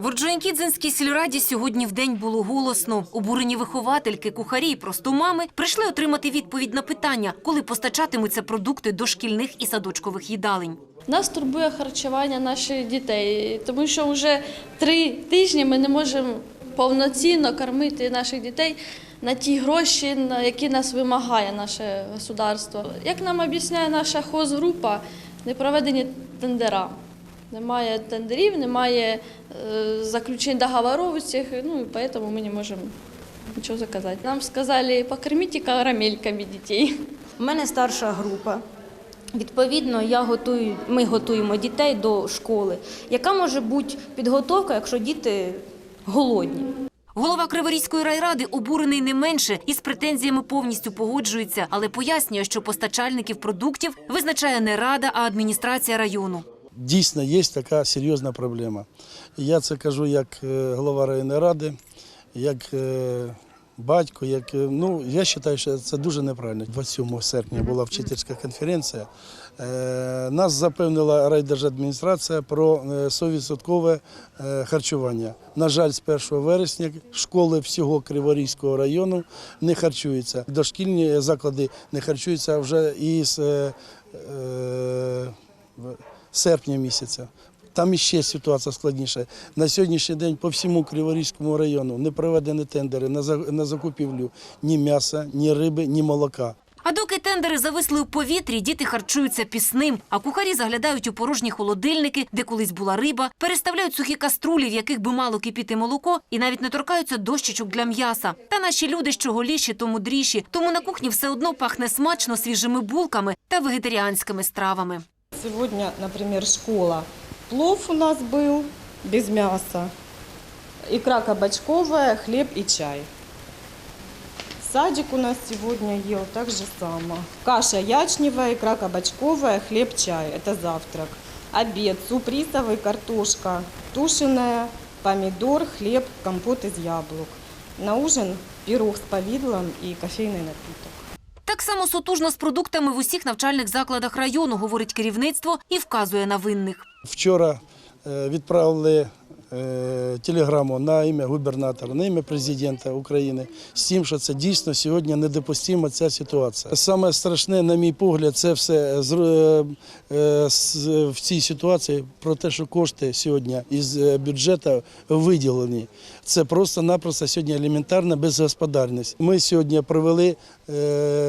В Орджонікідзинській сільраді сьогодні в день було голосно. Обурені виховательки, кухарі і просто мами прийшли отримати відповідь на питання, коли постачатимуться продукти до шкільних і садочкових їдалень. Нас турбує харчування наших дітей, тому що вже три тижні ми не можемо повноцінно кормити наших дітей на ті гроші, на які нас вимагає наше государство. Як нам об'ясняє наша хозгрупа, не проведені тендера. Немає тендерів, немає е, заключень договорів усіх, ну і тому ми не можемо нічого заказати. Нам сказали, покорміть карамельками дітей. У мене старша група. Відповідно, я готую, ми готуємо дітей до школи. Яка може бути підготовка, якщо діти голодні? Голова Криворізької райради обурений не менше і з претензіями повністю погоджується, але пояснює, що постачальників продуктів визначає не рада, а адміністрація району. Дійсно, є така серйозна проблема. Я це кажу як е, голова районної ради, як е, батько, як е, ну я вважаю, що це дуже неправильно. 27 серпня була вчительська конференція. Нас запевнила райдержадміністрація про е, 100% е, харчування. На жаль, з 1 вересня школи всього Криворізького району не харчуються. Дошкільні заклади не харчуються вже із серпня місяця. Там іще ситуація складніша. На сьогоднішній день по всьому Криворізькому району не проведені тендери на закупівлю ні м'яса, ні риби, ні молока. А доки тендери зависли у повітрі, діти харчуються пісним, а кухарі заглядають у порожні холодильники, де колись була риба, переставляють сухі каструлі, в яких би мало кипіти молоко, і навіть не торкаються дощечок для м'яса. Та наші люди що голіші, то мудріші, тому на кухні все одно пахне смачно свіжими булками та вегетаріанськими стравами. Сегодня, например, школа. Плов у нас был без мяса, икра кабачковая, хлеб и чай. Садик у нас сегодня ел так же само. Каша ячневая, икра кабачковая, хлеб, чай. Это завтрак. Обед, суп рисовый, картошка тушеная, помидор, хлеб, компот из яблок. На ужин пирог с повидлом и кофейный напиток. Так само сутужно з продуктами в усіх навчальних закладах району, говорить керівництво і вказує на винних. Вчора е, відправили е, телеграму на ім'я губернатора, на ім'я президента України з тим, що це дійсно сьогодні недопустима ця ситуація. Саме страшне, на мій погляд, це все е, в цій ситуації про те, що кошти сьогодні із бюджету виділені. Це просто-напросто сьогодні елементарна безгосподарність. Ми сьогодні провели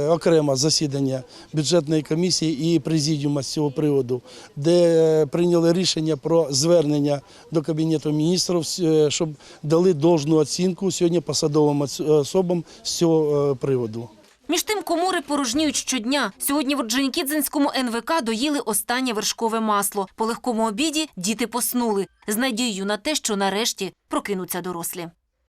окремо засідання бюджетної комісії і президіума з цього приводу, де е, прийняли рішення про звернення до Кабінету міністрів, е, щоб дали должну оцінку сьогодні посадовим особам з цього е, приводу. Між тим комори порожніють щодня. Сьогодні в Орджонікідзинському НВК доїли останнє вершкове масло. По легкому обіді діти поснули з надією на те, що нарешті прокинуться дорослі.